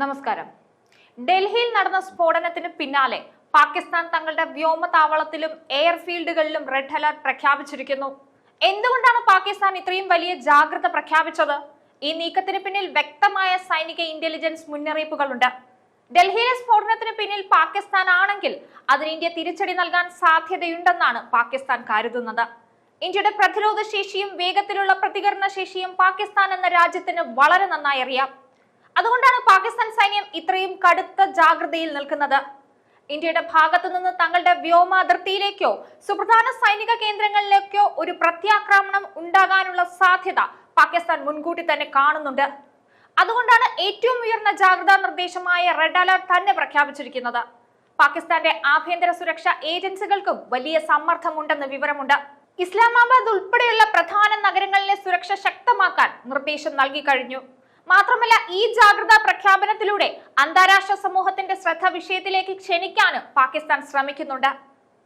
നമസ്കാരം. ഡൽഹിയിൽ നടന്ന സ്ഫോടനത്തിന് പിന്നാലെ പാകിസ്ഥാൻ തങ്ങളുടെ വ്യോമതാവളത്തിലും എയർഫീൽഡുകളിലും റെഡ് അലർട്ട് പ്രഖ്യാപിച്ചിരിക്കുന്നു. എന്തുകൊണ്ടാണ് പാകിസ്ഥാൻ ഇത്രയും വലിയ ജാഗ്രത പ്രഖ്യാപിച്ചത്? ഈ നീക്കത്തിന് പിന്നിൽ വ്യക്തമായ സൈനിക ഇന്റലിജൻസ് മുന്നറിയിപ്പുകളുണ്ട്. ഡൽഹിയിലെ സ്ഫോടനത്തിന് പിന്നിൽ പാകിസ്ഥാൻ ആണെങ്കിൽ അതിന് ഇന്ത്യ തിരിച്ചടി നൽകാൻ സാധ്യതയുണ്ടെന്നാണ് പാകിസ്ഥാൻ കരുതുന്നത്. ഇന്ത്യയുടെ പ്രതിരോധ ശേഷിയും വേഗത്തിലുള്ള പ്രതികരണ ശേഷിയും പാകിസ്ഥാൻ എന്ന രാജ്യത്തിന് വളരെ നന്നായി അറിയാം. അതുകൊണ്ടാണ് പാകിസ്ഥാൻ ഇത്രയും കടുത്ത ജാഗ്രതയിൽ നിൽക്കുന്നത്. ഇന്ത്യയുടെ ഭാഗത്തു നിന്ന് തങ്ങളുടെ വ്യോമാതിർത്തിയിലേക്കോ സുപ്രധാന സൈനിക കേന്ദ്രങ്ങളിലേക്കോ ഒരു പ്രത്യാക്രമണം ഉണ്ടാകാനുള്ള സാധ്യത പാകിസ്ഥാൻ മുൻകൂട്ടി തന്നെ കാണുന്നുണ്ട്. അതുകൊണ്ടാണ് ഏറ്റവും ഉയർന്ന ജാഗ്രതാ നിർദ്ദേശമായ റെഡ് അലർട്ട് തന്നെ പ്രഖ്യാപിച്ചിരിക്കുന്നത്. പാകിസ്ഥാന്റെ ആഭ്യന്തര സുരക്ഷാ ഏജൻസികൾക്കും വലിയ സമ്മർദ്ദമുണ്ടെന്ന് വിവരമുണ്ട്. ഇസ്ലാമാബാദ് ഉൾപ്പെടെയുള്ള പ്രധാന നഗരങ്ങളിലെ സുരക്ഷ ശക്തമാക്കാൻ നിർദ്ദേശം നൽകി കഴിഞ്ഞു. മാത്രമല്ല ഈ ജാഗ്രതാ പ്രഖ്യാപനത്തിലൂടെ അന്താരാഷ്ട്ര സമൂഹത്തിന്റെ ശ്രദ്ധ വിഷയത്തിലേക്ക് ക്ഷണിക്കാനും പാകിസ്ഥാൻ ശ്രമിക്കുന്നുണ്ട്.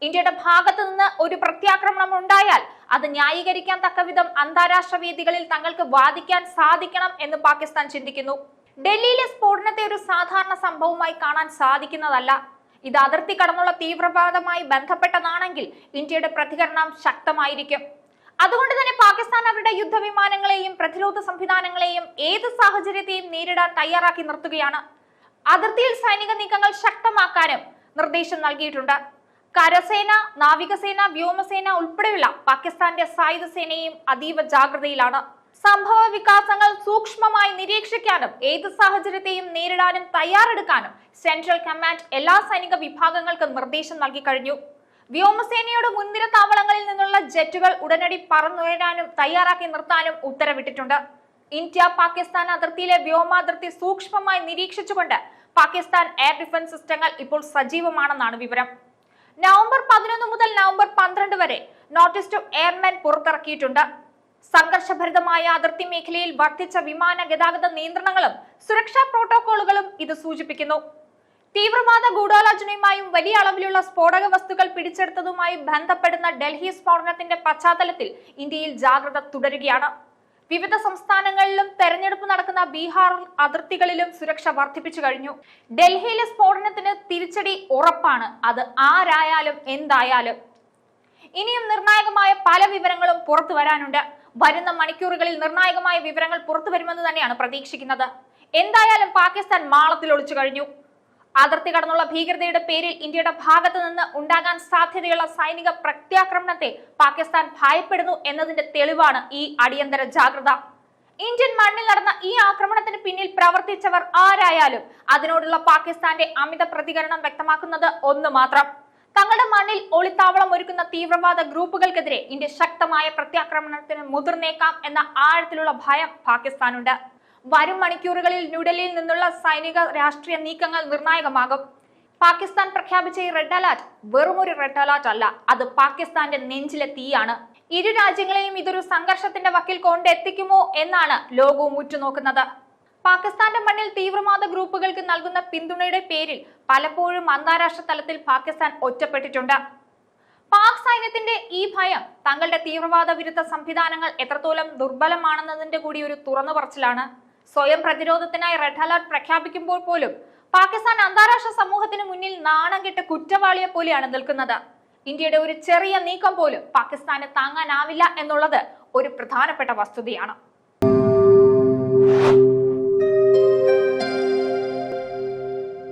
ഇന്ത്യയുടെ ഭാഗത്തു നിന്ന് ഒരു പ്രത്യാക്രമണം ഉണ്ടായാൽ അത് ന്യായീകരിക്കാൻ തക്കവിധം അന്താരാഷ്ട്ര വേദികളിൽ തങ്ങൾക്ക് വാദിക്കാൻ സാധിക്കണം എന്ന് പാകിസ്ഥാൻ ചിന്തിക്കുന്നു. ഡൽഹിയിലെ സ്ഫോടനത്തെ ഒരു സാധാരണ സംഭവമായി കാണാൻ സാധിക്കുന്നതല്ല. ഇത് അതിർത്തി കടന്നുള്ള തീവ്രവാദമായി ബന്ധപ്പെട്ടതാണെങ്കിൽ ഇന്ത്യയുടെ പ്രതികരണം ശക്തമായിരിക്കും. അതുകൊണ്ട് തന്നെ പാകിസ്ഥാൻ അവരുടെ യുദ്ധവിമാനങ്ങളെയും പ്രതിരോധ സംവിധാനങ്ങളെയും ഏത് സാഹചര്യത്തെയും നേരിടാൻ തയ്യാറാക്കി നിർത്തുകയാണ്. അതിർത്തിയിൽ സൈനിക നീക്കങ്ങൾ ശക്തമാക്കാനും നിർദ്ദേശം നൽകിയിട്ടുണ്ട്. കരസേന നാവികസേന വ്യോമസേന ഉൾപ്പെടെയുള്ള പാകിസ്ഥാന്റെ സായുധ സേനയും അതീവ ജാഗ്രതയിലാണ്. സംഭവ വികാസങ്ങൾ സൂക്ഷ്മമായി നിരീക്ഷിക്കാനും ഏത് സാഹചര്യത്തെയും നേരിടാനും തയ്യാറെടുക്കാനും സെൻട്രൽ കമാൻഡ് എല്ലാ സൈനിക വിഭാഗങ്ങൾക്കും നിർദ്ദേശം നൽകി കഴിഞ്ഞു. വ്യോമസേനയുടെ മുൻനിര താവളങ്ങളിൽ നിന്നുള്ള ജെറ്റുകൾ ഉടനടി പറന്നുയരാനും തയ്യാറാക്കി നിർത്താനും ഉത്തരവിട്ടിട്ടുണ്ട്. ഇന്ത്യ പാകിസ്ഥാൻ അതിർത്തിയിലെ വ്യോമാതിർത്തി സൂക്ഷ്മമായി നിരീക്ഷിച്ചുകൊണ്ട് പാകിസ്ഥാൻ എയർ ഡിഫൻസ് സിസ്റ്റങ്ങൾ ഇപ്പോൾ സജീവമാണെന്നാണ് വിവരം. നവംബർ പതിനൊന്ന് മുതൽ നവംബർ പന്ത്രണ്ട് വരെ നോർത്ത് ടു എയർമെൻ പുറത്തിറക്കിയിട്ടുണ്ട്. സംഘർഷഭരിതമായ അതിർത്തി മേഖലയിൽ വർദ്ധിച്ച വിമാന ഗതാഗത നിയന്ത്രണങ്ങളും സുരക്ഷാ പ്രോട്ടോകോളുകളും ഇത് സൂചിപ്പിക്കുന്നു. തീവ്രവാദ ഗൂഢാലോചനയുമായും വലിയ അളവിലുള്ള സ്ഫോടക വസ്തുക്കൾ പിടിച്ചെടുത്തതുമായി ബന്ധപ്പെടുന്ന ഡൽഹി സ്ഫോടനത്തിന്റെ പശ്ചാത്തലത്തിൽ ഇന്ത്യയിൽ ജാഗ്രത തുടരുകയാണ്. വിവിധ സംസ്ഥാനങ്ങളിലും തെരഞ്ഞെടുപ്പ് നടക്കുന്ന ബീഹാർ അതിർത്തികളിലും സുരക്ഷ വർദ്ധിപ്പിച്ചു കഴിഞ്ഞു. ഡൽഹിയിലെ സ്ഫോടനത്തിന് തിരിച്ചടി ഉറപ്പാണ്. അത് ആരായാലും എന്തായാലും. ഇനിയും നിർണായകമായ പല വിവരങ്ങളും പുറത്തു വരാനുണ്ട്. വരുന്ന മണിക്കൂറുകളിൽ നിർണായകമായ വിവരങ്ങൾ പുറത്തു വരുമെന്ന് തന്നെയാണ് പ്രതീക്ഷിക്കുന്നത്. എന്തായാലും പാകിസ്ഥാൻ മാളത്തിൽ ഒളിച്ചു കഴിഞ്ഞു. അതിർത്തി കടന്നുള്ള ഭീകരതയുടെ പേരിൽ ഇന്ത്യയുടെ ഭാഗത്ത് നിന്ന് ഉണ്ടാകാൻ സാധ്യതയുള്ള സൈനിക പ്രത്യാക്രമണത്തെ പാകിസ്ഥാൻ ഭയപ്പെടുന്നു എന്നതിന്റെ തെളിവാണ് ഈ അടിയന്തര ജാഗ്രത. ഇന്ത്യൻ മണ്ണിൽ നടന്ന ഈ ആക്രമണത്തിന് പിന്നിൽ പ്രവർത്തിച്ചവർ ആരായാലും അതിനോടുള്ള പാകിസ്ഥാന്റെ അമിത പ്രതികരണം വ്യക്തമാക്കുന്നത് ഒന്ന് മാത്രം. തങ്ങളുടെ മണ്ണിൽ ഒളിത്താവളം ഒരുക്കുന്ന തീവ്രവാദ ഗ്രൂപ്പുകൾക്കെതിരെ ഇന്ത്യ ശക്തമായ പ്രത്യാക്രമണത്തിന് മുതിർന്നേക്കാം എന്ന ആഴത്തിലുള്ള ഭയം പാകിസ്ഥാനുണ്ട്. വരും മണിക്കൂറുകളിൽ ന്യൂഡൽഹിയിൽ നിന്നുള്ള സൈനിക രാഷ്ട്രീയ നീക്കങ്ങൾ നിർണായകമാകും. പാകിസ്ഥാൻ പ്രഖ്യാപിച്ച ഈ റെഡ് അലർട്ട് വെറും ഒരു റെഡ് അലർട്ട് അല്ല അത് പാകിസ്ഥാന്റെ നെഞ്ചിലെ തീയാണ്. ഇരു രാജ്യങ്ങളെയും ഇതൊരു സംഘർഷത്തിന്റെ വക്കിൽ കൊണ്ടെത്തിക്കുമോ എന്നാണ് ലോകവും ഉറ്റുനോക്കുന്നത്. പാകിസ്ഥാന്റെ മണ്ണിൽ തീവ്രവാദ ഗ്രൂപ്പുകൾക്ക് നൽകുന്ന പിന്തുണയുടെ പേരിൽ പലപ്പോഴും അന്താരാഷ്ട്ര തലത്തിൽ പാകിസ്ഥാൻ ഒറ്റപ്പെട്ടിട്ടുണ്ട്. പാക് സൈന്യത്തിന്റെ ഈ ഭയം തങ്ങളുടെ തീവ്രവാദ വിരുദ്ധ സംവിധാനങ്ങൾ എത്രത്തോളം ദുർബലമാണെന്നതിന്റെ കൂടി ഒരു തുറന്നു പറച്ചിലാണ്. സ്വയം പ്രതിരോധത്തിനായി റെഡ് അലർട്ട് പ്രഖ്യാപിക്കുമ്പോൾ പോലും പാകിസ്ഥാൻ അന്താരാഷ്ട്ര സമൂഹത്തിന് മുന്നിൽ നാണം കെട്ട് കുറ്റവാളിയെ പോലെയാണ് നിൽക്കുന്നത്. ഇന്ത്യയുടെ ഒരു ചെറിയ നീക്കം പോലും പാകിസ്ഥാന് താങ്ങാനാവില്ല എന്നുള്ളത് ഒരു പ്രധാനപ്പെട്ട വസ്തുതയാണ്.